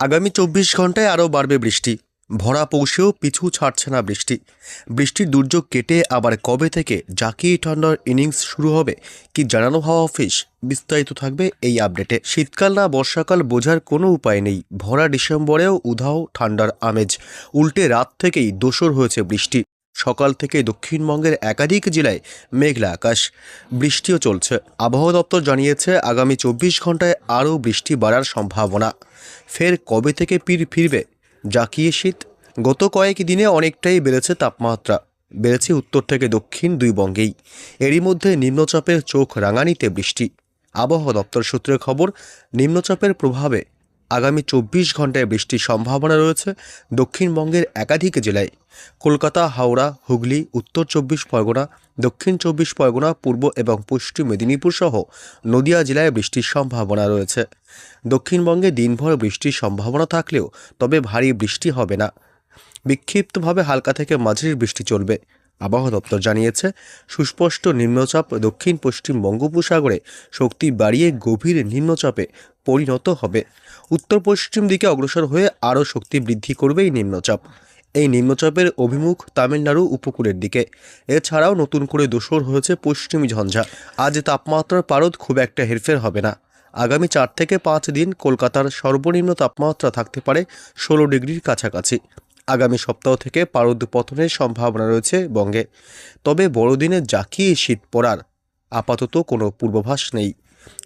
আগামী চব্বিশ ঘন্টায় আরও বাড়বে বৃষ্টি। ভরা পৌষেও পিছু ছাড়ছে না বৃষ্টি। বৃষ্টির দুর্যোগ কেটে আবার কবে থেকে জাকিয়ে ঠান্ডার ইনিংস শুরু হবে কি জানানো হাওয়া অফিস, বিস্তারিত থাকবে এই আপডেটে। শীতকাল না বর্ষাকাল বোঝার কোনো উপায় নেই। ভরা ডিসেম্বরেও উধাও ঠান্ডার আমেজ। উল্টে রাত থেকেই দোসর হয়েছে বৃষ্টি। সকাল থেকে দক্ষিণবঙ্গের একাধিক জেলায় মেঘলা আকাশ। বৃষ্টিও চলছে। আবহাওয়া দপ্তর জানিয়েছে, আগামী চব্বিশ ঘন্টায় আরও বৃষ্টি বাড়ার সম্ভাবনা। ফের কবে থেকে পীর ফিরবে? জাকিয়ে শীত গত কয়েক দিনে অনেকটাই বেড়েছে তাপমাত্রা। বেড়েছে উত্তর থেকে দক্ষিণ দুই বঙ্গেই। এরই মধ্যে নিম্নচাপের চোখ রাঙানিতে বৃষ্টি। আবহাওয়া দপ্তর সূত্রে খবর, নিম্নচাপের প্রভাবে আগামী চব্বিশ ঘন্টায় বৃষ্টির সম্ভাবনা রয়েছে। দক্ষিণবঙ্গের একাধিক জেলায় কলকাতা, হাওড়া, হুগলি, উত্তর চব্বিশ পরগনা, দক্ষিণ চব্বিশ পরগনা, পূর্ব এবং পশ্চিম মেদিনীপুর সহ নদিয়া জেলায় বৃষ্টির সম্ভাবনা রয়েছে। দক্ষিণবঙ্গে দিনভর বৃষ্টির সম্ভাবনা থাকলেও তবে ভারী বৃষ্টি হবে না। বিক্ষিপ্তভাবে হালকা থেকে মাঝারি বৃষ্টি চলবে। আবহাওয়া দপ্তর জানিয়েছে, সুস্পষ্ট নিম্নচাপ দক্ষিণ পশ্চিম বঙ্গোপসাগরে শক্তি বাড়িয়ে গভীর নিম্নচাপে পরিণত হবে। উত্তর পশ্চিম দিকে অগ্রসর হয়ে আরও শক্তি বৃদ্ধি করবে এই নিম্নচাপ। এই নিম্নচাপের অভিমুখ তামিলনাড়ু উপকূলের দিকে। এছাড়াও নতুন করে দোসর হয়েছে পশ্চিমী ঝঞ্ঝা। আজ তাপমাত্রার পারদ খুব একটা হেরফের হবে না। আগামী চার থেকে পাঁচ দিন কলকাতার সর্বনিম্ন তাপমাত্রা থাকতে পারে ষোলো ডিগ্রির কাছাকাছি। আগামী সপ্তাহ থেকে পারদ পতনের সম্ভাবনা রয়েছে বঙ্গে। তবে বড়দিনে জাকিয়ে শীত পড়ার, আপাতত কোনো পূর্বাভাস নেই।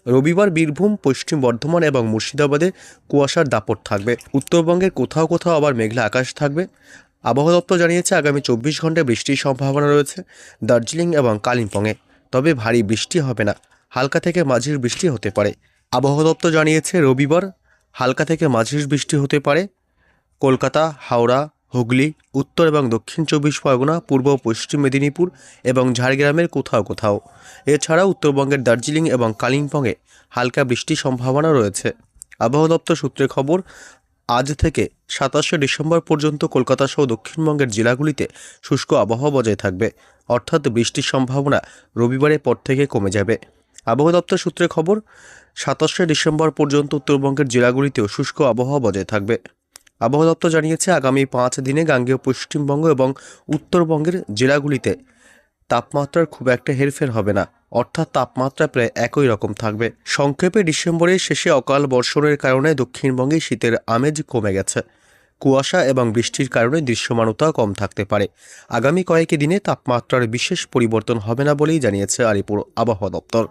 রবিবার বীরভূম, পশ্চিম বর্ধমান এবং মুর্শিদাবাদে কুয়াশার দাপট থাকবে। উত্তরবঙ্গের কোথাও কোথাও আবার মেঘলা আকাশ থাকবে। আবহাওয়া দপ্তর জানিয়েছে, আগামী চব্বিশ ঘন্টায় বৃষ্টির সম্ভাবনা রয়েছে দার্জিলিং এবং কালিম্পংয়ে। তবে ভারী বৃষ্টি হবে না, হালকা থেকে মাঝির বৃষ্টি হতে পারে। আবহাওয়া দপ্তর জানিয়েছে, রবিবার হালকা থেকে মাঝির বৃষ্টি হতে পারে। কলকাতা, হাওড়া, হুগলি, উত্তর এবং দক্ষিণ চব্বিশ পরগনা, পূর্ব পশ্চিম মেদিনীপুর এবং ঝাড়গ্রামের কোথাও কোথাও। এছাড়াও উত্তরবঙ্গের দার্জিলিং এবং কালিম্পংয়ে হালকা বৃষ্টির সম্ভাবনা রয়েছে। আবহাওয়া দপ্তর সূত্রে খবর, আজ থেকে সাতাশে ডিসেম্বর পর্যন্ত কলকাতা সহ দক্ষিণবঙ্গের জেলাগুলিতে শুষ্ক আবহাওয়া বজায় থাকবে। অর্থাৎ বৃষ্টির সম্ভাবনা রবিবারের পর থেকে কমে যাবে। আবহাওয়া দপ্তর সূত্রে খবর, সাতাশে ডিসেম্বর পর্যন্ত উত্তরবঙ্গের জেলাগুলিতেও শুষ্ক আবহাওয়া বজায় থাকবে। আবহাওয়া দপ্তর জানিয়েছে, আগামী পাঁচ দিনে গাঙ্গেয় পশ্চিমবঙ্গ এবং উত্তরবঙ্গের জেলাগুলিতে তাপমাত্রার খুব একটা হেরফের হবে না। অর্থাৎ তাপমাত্রা প্রায় একই রকম থাকবে। সংক্ষেপে ডিসেম্বরের শেষে অকাল বর্ষণের কারণে দক্ষিণবঙ্গে শীতের আমেজ কমে গেছে। কুয়াশা এবং বৃষ্টির কারণে দৃশ্যমানতা কম থাকতে পারে। আগামী কয়েক দিনে তাপমাত্রার বিশেষ পরিবর্তন হবে না বলেই জানিয়েছে আলিপুর আবহাওয়া দপ্তর।